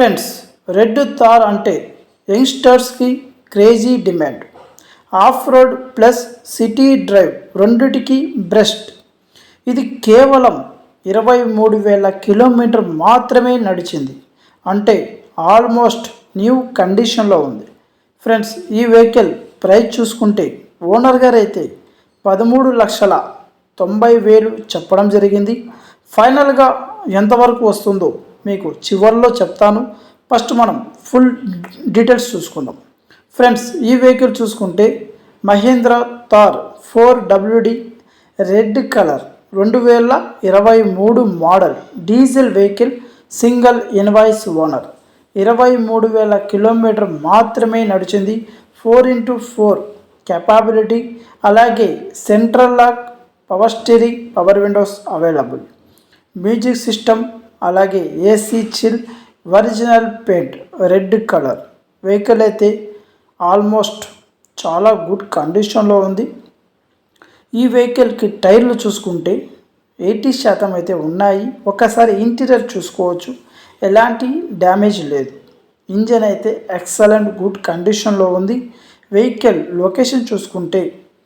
Friends red Thar అంటే యంగ్స్టర్స్కి crazy demand. Off road plus city drive రెండిటికి best ఇది కేవలం ఇరవై మూడు వేల కిలోమీటర్ మాత్రమే నడిచింది. అంటే ఆల్మోస్ట్ న్యూ కండిషన్లో ఉంది. ఫ్రెండ్స్ ఈ వెహికల్ ప్రైస్ చూసుకుంటే ఓనర్ గారు అయితే పదమూడు లక్షల తొంభై వేలు చెప్పడం జరిగింది. ఫైనల్గా ఎంతవరకు వస్తుందో మీకు చివరిలో చెప్తాను. ఫస్ట్ మనం ఫుల్ డీటెయిల్స్ చూసుకుందాం. ఫ్రెండ్స్ ఈ వెహికల్ చూసుకుంటే Mahindra Thar four WD red colour రెండు వేల ఇరవై మూడు model diesel vehicle single invoice owner. ఇరవై మూడు వేల కిలోమీటర్ మాత్రమే నడిచింది. ఫోర్ ఇంటూ ఫోర్ కెపాబిలిటీ అలాగే central lock power steering power windows available. Music system అలాగే AC chill original paint red colour vehicle అయితే ఆల్మోస్ట్ చాలా గుడ్ కండిషన్లో ఉంది. ఈ వెహికల్కి టైర్లు చూసుకుంటే ఎయిటీ శాతం అయితే ఉన్నాయి. ఒకసారి ఇంటీరియర్ చూసుకోవచ్చు. ఎలాంటి డ్యామేజ్ లేదు. ఇంజన్ అయితే ఎక్సలెంట్ గుడ్ కండిషన్లో ఉంది. వెహికల్ లొకేషన్ చూసుకుంటే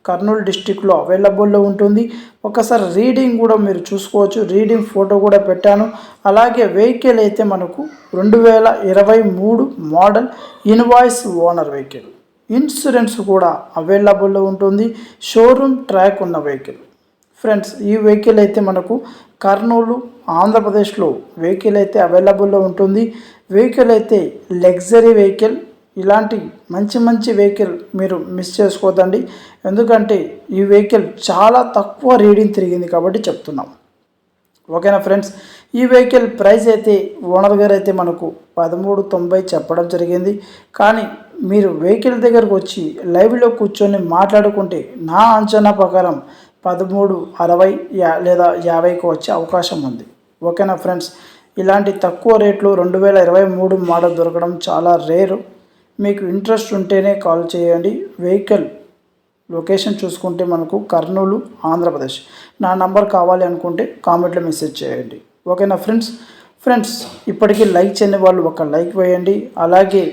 కర్నూలు డిస్టిక్లో అవైలబుల్లో ఉంటుంది. ఒకసారి రీడింగ్ కూడా మీరు చూసుకోవచ్చు. రీడింగ్ ఫోటో కూడా పెట్టాను. అలాగే వెహికల్ అయితే మనకు రెండు వేల ఇరవై మూడు model invoice owner vehicle. Insurance కూడా అవైలబుల్లో ఉంటుంది. షోరూమ్ ట్రాక్ ఉన్న వెహికల్. ఫ్రెండ్స్ ఈ వెహికల్ అయితే మనకు కర్నూలు ఆంధ్రప్రదేశ్లో వెహికల్ అయితే అవైలబుల్లో ఉంటుంది. వెహికల్ అయితే లగ్జరీ వెహికల్ ఇలాంటి మంచి మంచి వెహికల్ మీరు మిస్ చేసుకోదండి. ఎందుకంటే ఈ వెహికల్ చాలా తక్కువ రీడింగ్ తిరిగింది కాబట్టి చెప్తున్నాం. ఓకేనా ఫ్రెండ్స్? ఈ వెహికల్ ప్రైస్ అయితే ఓనర్ గారు అయితే మనకు పదమూడు తొంభై చెప్పడం జరిగింది. కానీ మీరు వెహికల్ దగ్గరకు వచ్చి లైవ్లో కూర్చొని మాట్లాడుకుంటే నా అంచనా ప్రకారం పదమూడు అరవై యా లేదా యాభైకి వచ్చే అవకాశం ఉంది. ఓకేనా ఫ్రెండ్స్? ఇలాంటి తక్కువ రేట్లు రెండు వేల ఇరవై మూడు మోడల్ దొరకడం చాలా రేరు. మీకు ఇంట్రెస్ట్ ఉంటేనే కాల్ చేయండి. వెహికల్ లొకేషన్ చూసుకుంటే మనకు కర్నూలు ఆంధ్రప్రదేశ్. నా నంబర్ కావాలి అనుకుంటే కామెంట్లో మెసేజ్ చేయండి. ఓకేనా ఫ్రెండ్స్? ఫ్రెండ్స్ ఇప్పటికీ లైక్ చేయని వాళ్ళు ఒక లైక్ వేయండి. అలాగే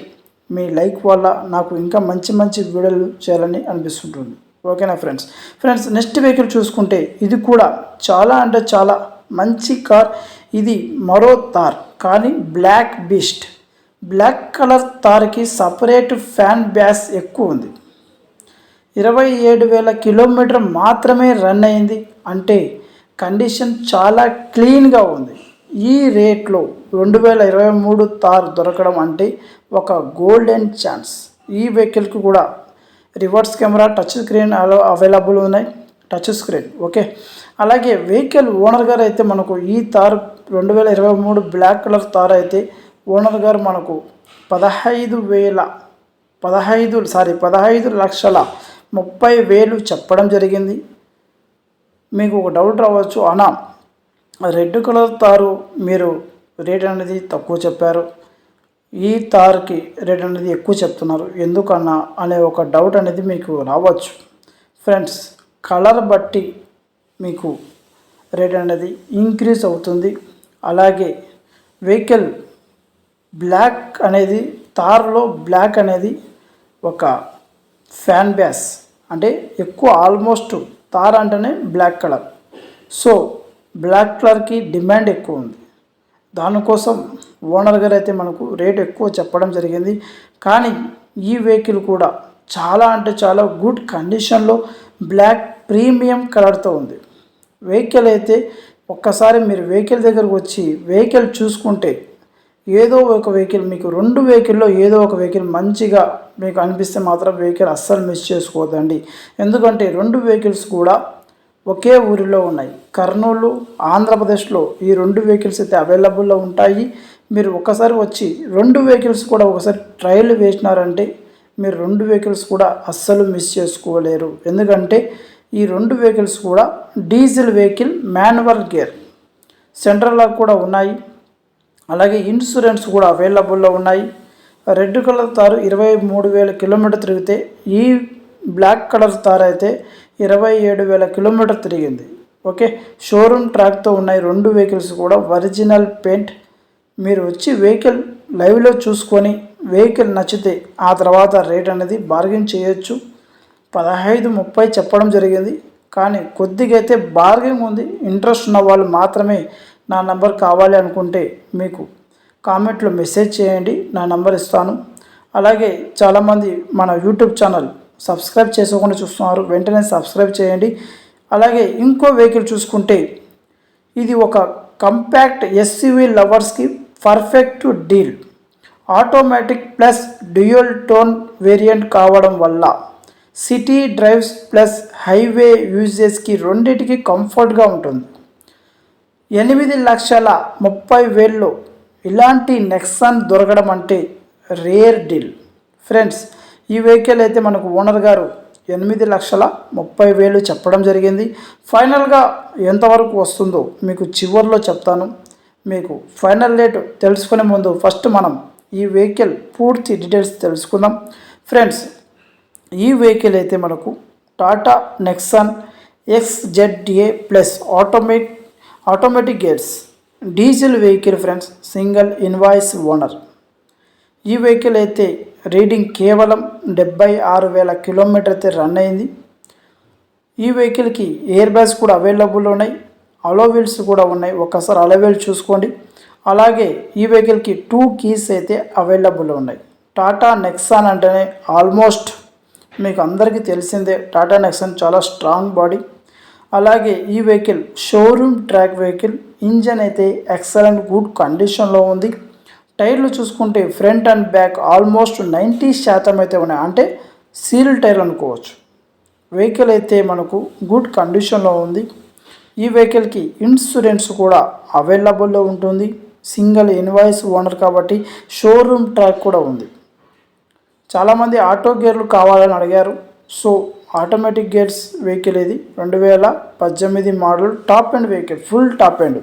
మీ లైక్ వల్ల నాకు ఇంకా మంచి మంచి వీడియోలు చేయాలని అనిపిస్తుంటుంది. ఓకేనా ఫ్రెండ్స్? ఫ్రెండ్స్ నెక్స్ట్ వెహికల్ చూసుకుంటే ఇది కూడా చాలా అంటే చాలా మంచి కార్. ఇది మరో తార్ కానీ బ్లాక్ బీస్ట్. బ్లాక్ కలర్ తార్కి సపరేట్ ఫ్యాన్ బ్యాస్ ఎక్కువ ఉంది. ఇరవై ఏడు వేల కిలోమీటర్ మాత్రమే రన్ అయింది. అంటే కండిషన్ చాలా క్లీన్గా ఉంది. ఈ రేట్లో రెండు వేల ఇరవై మూడు తార్ దొరకడం అంటే ఒక గోల్డెన్ ఛాన్స్. ఈ వెహికల్కి కూడా reverse camera touch screen available ఉన్నాయి. Touch screen okay. అలాగే వెహికల్ ఓనర్ గారు అయితే మనకు ఈ తార్ రెండు వేల ఇరవై మూడు బ్లాక్ కలర్ తార్ అయితే ఓనర్ గారు మనకు పదహైదు వేల పదహైదు సారీ పదహైదు లక్షల ముప్పై వేలు చెప్పడం జరిగింది. మీకు ఒక డౌట్ రావచ్చు. అనా రెడ్ కలర్ తారు మీరు రేట్ అనేది తక్కువ చెప్పారు. ఈ తార్కి రేట్ అనేది ఎక్కువ చెప్తున్నారు. ఎందుకన్నా అనే ఒక డౌట్ అనేది మీకు రావచ్చు. ఫ్రెండ్స్ కలర్ బట్టి మీకు రేట్ అనేది ఇంక్రీజ్ అవుతుంది. అలాగే వెహికల్ బ్లాక్ అనేది తార్లో బ్లాక్ అనేది ఒక ఫ్యాన్ బ్యాస్. అంటే ఎక్కువ ఆల్మోస్ట్ తార్ అంటేనే బ్లాక్ కలర్. సో బ్లాక్ కలర్కి డిమాండ్ ఎక్కువ ఉంది. దానికోసం ఓనర్ గారు అయితే మనకు రేట్ ఎక్కువ చెప్పడం జరిగింది. కానీ ఈ వెహికల్ కూడా చాలా అంటే చాలా గుడ్ కండిషన్లో బ్లాక్ ప్రీమియం కలర్తో ఉంది. వెహికల్ అయితే ఒక్కసారి మీరు వెహికల్ దగ్గరకు వచ్చి వెహికల్ చూసుకుంటే ఏదో ఒక వెహికల్ మీకు రెండు వెహికల్లో ఏదో ఒక వెహికల్ మంచిగా మీకు అనిపిస్తే మాత్రం వెహికల్ అస్సలు మిస్ చేసుకోవద్దండి. ఎందుకంటే రెండు వెహికల్స్ కూడా ఒకే ఊరిలో ఉన్నాయి. కర్నూలు ఆంధ్రప్రదేశ్లో ఈ రెండు వెహికల్స్ అయితే అవైలబుల్లో ఉంటాయి. మీరు ఒకసారి వచ్చి రెండు వెహికల్స్ కూడా ఒకసారి ట్రయల్ వేసినారంటే మీరు రెండు వెహికల్స్ కూడా అస్సలు మిస్ చేసుకోలేరు. ఎందుకంటే ఈ రెండు వెహికల్స్ కూడా డీజిల్ వెహికల్ మాన్యువల్ గేర్ సెంట్రల్లో కూడా ఉన్నాయి. అలాగే ఇన్సూరెన్స్ కూడా అవైలబుల్లో ఉన్నాయి. రెడ్ కలర్ తారు ఇరవై మూడు వేల కిలోమీటర్ తిరిగితే ఈ బ్లాక్ కలర్ తార్ అయితే ఇరవై ఏడు వేల కిలోమీటర్ తిరిగింది. ఓకే షోరూమ్ ట్రాక్తో ఉన్నాయి రెండు వెహికల్స్ కూడా. ఒరిజినల్ పెయింట్ మీరు వచ్చి వెహికల్ లైవ్లో చూసుకొని వెహికల్ నచ్చితే ఆ తర్వాత రేట్ అనేది బార్గెన్ చేయొచ్చు. పదహైదు ముప్పై చెప్పడం జరిగింది. కానీ కొద్దిగా అయితే బార్గెన్ ఉంది. ఇంట్రెస్ట్ ఉన్న వాళ్ళు మాత్రమే నా నంబర్ కావాలి అనుకుంటే మీకు కామెంట్లో మెసేజ్ చేయండి నా నంబర్ ఇస్తాను. అలాగే చాలామంది మన యూట్యూబ్ ఛానల్ సబ్స్క్రైబ్ చేసుకోకుండా చూస్తున్నారు వెంటనే సబ్స్క్రైబ్ చేయండి. అలాగే ఇంకో వెహికల్ చూసుకుంటే ఇది ఒక compact SUV లవర్స్కి perfect deal. Automatic plus dual tone variant కావడం వల్ల సిటీ డ్రైవ్స్ ప్లస్ హైవే యూజెస్కి రెండింటికి కంఫర్ట్గా ఉంటుంది. ఎనిమిది లక్షల ముప్పై వేల్లో ఇలాంటి నెక్సాన్ దొరకడం అంటే రేర్ డీల్. ఫ్రెండ్స్ ఈ వెహికల్ అయితే మనకు ఓనర్ గారు ఎనిమిది లక్షల ముప్పై వేలు చెప్పడం జరిగింది. ఫైనల్గా ఎంతవరకు వస్తుందో మీకు చివరిలో చెప్తాను. మీకు ఫైనల్ రేట్ తెలుసుకునే ముందు ఫస్ట్ మనం ఈ వెహికల్ పూర్తి డీటెయిల్స్ తెలుసుకుందాం. ఫ్రెండ్స్ ఈ వెహికల్ అయితే మనకు Tata Nexon XZA plus automate automatic gates diesel vehicle friends single invoice owner ఈ వెహికల్ అయితే రీడింగ్ కేవలం డెబ్బై ఆరు వేల కిలోమీటర్ అయితే రన్ అయింది. ఈ వెహికల్కి ఎయిర్ బ్యాగ్స్ కూడా అవైలబుల్ ఉన్నాయి. అలోవీల్స్ కూడా ఉన్నాయి. ఒకసారి అలోవీల్ చూసుకోండి. అలాగే ఈ వెహికల్కి టూ కీస్ అయితే అవైలబుల్ ఉన్నాయి. టాటా నెక్సాన్ అంటేనే ఆల్మోస్ట్ మీకు అందరికీ తెలిసిందే. టాటా నెక్సాన్ చాలా స్ట్రాంగ్ బాడీ అలాగే ఈ vehicle showroom track vehicle engine అయితే ఎక్సలెంట్ గుడ్ కండిషన్లో ఉంది. టైర్లు చూసుకుంటే front and back almost ninety శాతం అయితే ఉన్నాయి. అంటే సీల్ టైర్లు అనుకోవచ్చు. వెహికల్ అయితే మనకు గుడ్ కండిషన్లో ఉంది. ఈ వెహికల్కి ఇన్సూరెన్స్ కూడా అవైలబుల్లో ఉంటుంది. సింగిల్ ఇన్వాయిస్ ఓనర్ కాబట్టి షోరూమ్ ట్రాక్ కూడా ఉంది. చాలామంది ఆటో గేర్లు కావాలని అడిగారు. సో ఆటోమేటిక్ గేర్స్ వెహికల్ ఇది రెండు వేల పద్దెనిమిది model top end vehicle full top end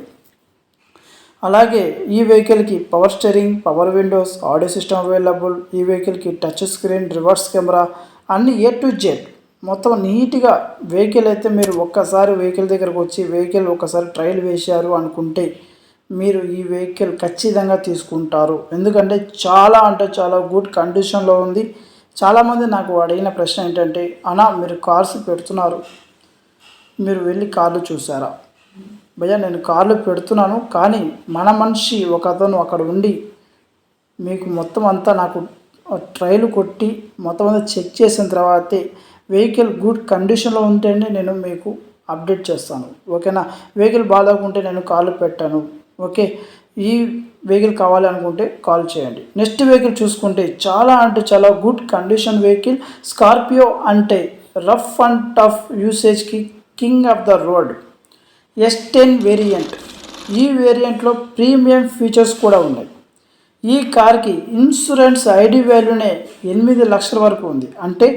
అలాగే ఈ వెహికల్కి power steering power windows audio system available ఈ వెహికల్కి టచ్ స్క్రీన్ రివర్స్ కెమెరా అన్ని ఏ టు జెడ్. మొత్తం నీట్గా వెహికల్ అయితే మీరు ఒక్కసారి వెహికల్ దగ్గరకు వచ్చి వెహికల్ ఒకసారి ట్రయల్ వేశారు అనుకుంటే మీరు ఈ వెహికల్ ఖచ్చితంగా తీసుకుంటారు. ఎందుకంటే చాలా అంటే చాలా గుడ్ కండిషన్లో ఉంది. చాలామంది నాకు అడిగిన ప్రశ్న ఏంటంటే అన్నా మీరు కార్స్ పెడుతున్నారు. మీరు వెళ్ళి కార్లు చూసారా భయ్యా నేను కార్లు పెడుతున్నాను కానీ మన మనిషి ఒక అతను అక్కడ ఉండి మీకు మొత్తం అంతా నాకు ట్రైలు కొట్టి మొత్తం అంతా చెక్ చేసిన తర్వాతే వెహికల్ గుడ్ కండిషన్లో ఉంటేనే నేను మీకు అప్డేట్ చేస్తాను. ఓకేనా? వెహికల్ బాగాలేకుంటే నేను కార్లు పెట్టాను. ఓకే? ఈ వెహికల్ కావాలనుకుంటే కాల్ చేయండి. నెక్స్ట్ వెహికల్ చూసుకుంటే చాలా అంటే చాలా గుడ్ కండిషన్ వెహికల్ స్కార్పియో అంటే rough and tough యూసేజ్కి king of the road. S ten variant ఈ వేరియంట్లో ప్రీమియం ఫీచర్స్ కూడా ఉన్నాయి. ఈ కార్కి ఇన్సూరెన్స్ ఐడి వాల్యూనే ఎనిమిది లక్షల వరకు ఉంది. అంటే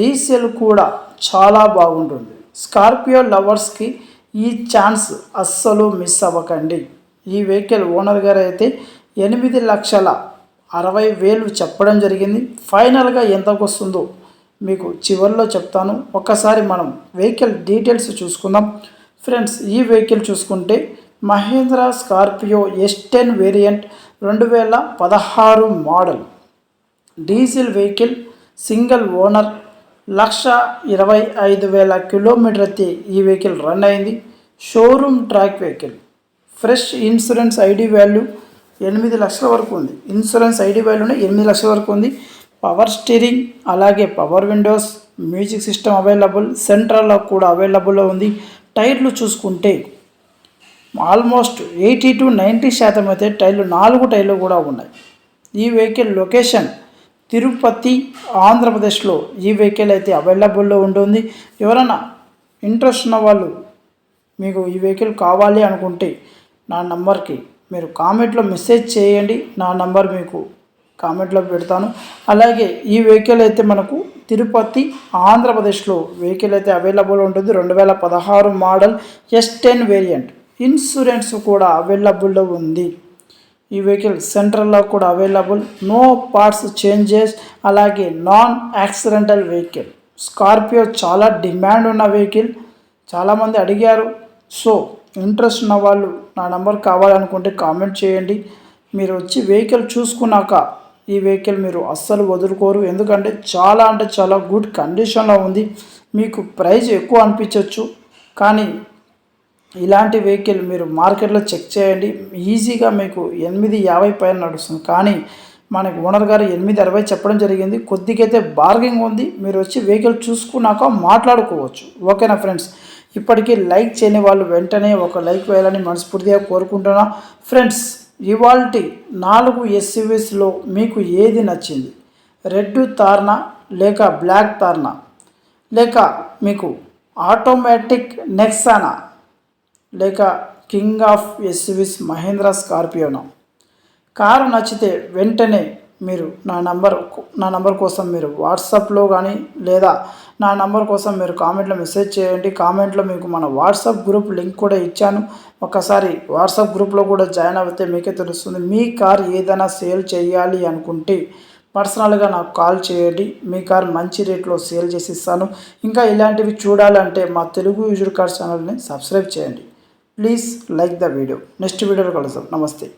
రీసేల్ కూడా చాలా బాగుంటుంది. స్కార్పియో లవర్స్కి ఈ ఛాన్స్ అస్సలు మిస్ అవ్వకండి. ఈ వెహికల్ ఓనర్ గారు అయితే ఎనిమిది లక్షల అరవై వేలు చెప్పడం జరిగింది. ఫైనల్గా ఎంతకు వస్తుందో మీకు చివరిలో చెప్తాను. ఒక్కసారి మనం వెహికల్ డీటెయిల్స్ చూసుకుందాం. ఫ్రెండ్స్ ఈ వెహికల్ చూసుకుంటే Mahindra Scorpio S ten variant రెండు వేల పదహారు model. Diesel vehicle single owner lakh ఇరవై ఐదు వేల కిలోమీటర్ అయితే ఈ వెహికల్ రన్ అయింది. Showroom track vehicle. Fresh insurance ID value ఎనిమిది లక్షల వరకు ఉంది. ఇన్సూరెన్స్ ఐడి వాల్యూనే ఎనిమిది లక్షల వరకు ఉంది. పవర్ స్టీరింగ్ అలాగే power windows music system available సెంట్రల్లో కూడా అవైలబుల్లో ఉంది. టైర్లు చూసుకుంటే ఆల్మోస్ట్ ఎయిటీ టు నైంటీ శాతం అయితే టైర్లు నాలుగు టైర్లు కూడా ఉన్నాయి. ఈ వెహికల్ లొకేషన్ తిరుపతి ఆంధ్రప్రదేశ్లో ఈ వెహికల్ అయితే అవైలబుల్లో ఉంటుంది. ఎవరైనా ఇంట్రెస్ట్ ఉన్న వాళ్ళు మీకు ఈ వెహికల్ కావాలి అనుకుంటే నా నంబర్కి మీరు కామెంట్లో మెసేజ్ చేయండి. నా నంబర్ మీకు కామెంట్లో పెడతాను. అలాగే ఈ వెహికల్ అయితే మనకు తిరుపతి ఆంధ్రప్రదేశ్లో వెహికల్ అయితే అవైలబుల్ ఉంటుంది. రెండు వేల పదహారు model S ten variant insurance కూడా అవైలబుల్లో ఉంది. ఈ వెహికల్ సెంట్రల్లో కూడా అవైలబుల్. No parts changes. అలాగే నాన్ యాక్సిడెంటల్ వెహికల్. స్కార్పియో చాలా డిమాండ్ ఉన్న వెహికల్. చాలామంది అడిగారు సో ఇంట్రెస్ట్ ఉన్న వాళ్ళు నా నెంబర్ కావాలనుకుంటే కామెంట్ చేయండి. మీరు వచ్చి వెహికల్ చూసుకున్నాక ఈ వెహికల్ మీరు అస్సలు వదులుకోరు. ఎందుకంటే చాలా అంటే చాలా గుడ్ కండిషన్లో ఉంది. మీకు ప్రైజ్ ఎక్కువ అనిపించవచ్చు కానీ ఇలాంటి వెహికల్ మీరు మార్కెట్లో చెక్ చేయండి. ఈజీగా మీకు ఎనిమిది యాభై పైన నడుస్తుంది. కానీ మనకి ఓనర్ గారు ఎనిమిది అరవై చెప్పడం జరిగింది. కొద్దిగైతే బార్గింగ్ ఉంది. మీరు వచ్చి వెహికల్ చూసుకున్నాక మాట్లాడుకోవచ్చు. ఓకేనా ఫ్రెండ్స్? ఇప్పటికీ లైక్ చేయని వాళ్ళు వెంటనే ఒక లైక్ వేయాలని మనస్ఫూర్తిగా కోరుకుంటున్నా. ఫ్రెండ్స్ ఇవాల్టి నాలుగు ఎస్యూవీస్లో మీకు ఏది నచ్చింది? రెడ్ తార్నా లేక బ్లాక్ తార్నా? లేక మీకు ఆటోమేటిక్ నెక్సానా? లేక కింగ్ ఆఫ్ ఎస్యూవీస్ మహేంద్ర స్కార్పియోనా? కారు నచ్చితే వెంటనే మీరు నా నంబర్ నా నంబర్ కోసం మీరు వాట్సాప్లో కానీ లేదా నా నంబర్ కోసం మీరు కామెంట్లో మెసేజ్ చేయండి. కామెంట్లో మీకు మన వాట్సాప్ గ్రూప్ లింక్ కూడా ఇచ్చాను. ఒకసారి వాట్సాప్ గ్రూప్లో కూడా జాయిన్ అవుతే మీకే తెలుస్తుంది. మీ కార్ ఏదైనా సేల్ చేయాలి అనుకుంటే పర్సనల్గా నాకు కాల్ చేయండి. మీ కార్ మంచి రేట్లో సేల్ చేసి ఇస్తాను. ఇంకా ఇలాంటివి చూడాలంటే మా తెలుగు యూజర్ కార్ ఛానల్ని సబ్స్క్రైబ్ చేయండి. Please like the video. Next వీడియోలో కలుద్దాం. నమస్తే.